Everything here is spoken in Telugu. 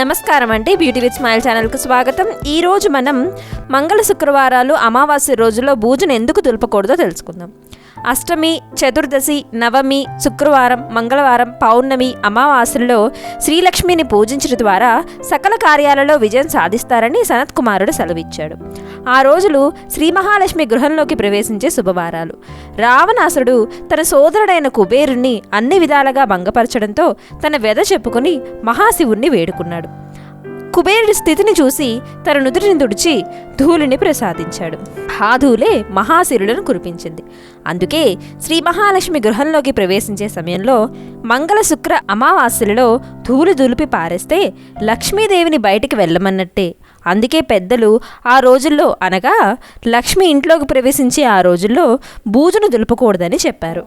నమస్కారం అండి. బ్యూటీ విత్ స్మైల్ ఛానల్కు స్వాగతం. ఈరోజు మనం మంగళ శుక్రవారాలు అమావాస్య రోజుల్లో బూజును ఎందుకు దులపకూడదో తెలుసుకుందాం. అష్టమి చతుర్దశి నవమి శుక్రవారం మంగళవారం పౌర్ణమి అమావాస్యల్లో శ్రీలక్ష్మిని పూజించడం ద్వారా సకల కార్యాలలో విజయం సాధిస్తారని సనత్ కుమారుడు సెలవిచ్చాడు. ఆ రోజులు శ్రీ మహాలక్ష్మి గృహంలోకి ప్రవేశించే శుభవారాలు. రావణాసుడు తన సోదరుడైన కుబేరుణ్ణి అన్ని విధాలుగా భంగపరచడంతో తన వెద చెప్పుకుని మహాశివుణ్ణి వేడుకున్నాడు. కుబేరుడి స్థితిని చూసి తన నుదుటిని తుడిచి ధూళిని ప్రసాదించాడు. ఆ మహాశిరులను కురిపించింది. అందుకే శ్రీ మహాలక్ష్మి గృహంలోకి ప్రవేశించే సమయంలో మంగళ శుక్ర అమావాస్యలలో ధూళి దులిపి పారేస్తే లక్ష్మీదేవిని బయటికి వెళ్ళమన్నట్టే. అందుకే పెద్దలు ఆ రోజుల్లో అనగా లక్ష్మి ఇంట్లోకి ప్రవేశించే ఆ రోజుల్లో బూజును దులపకూడదని చెప్పారు.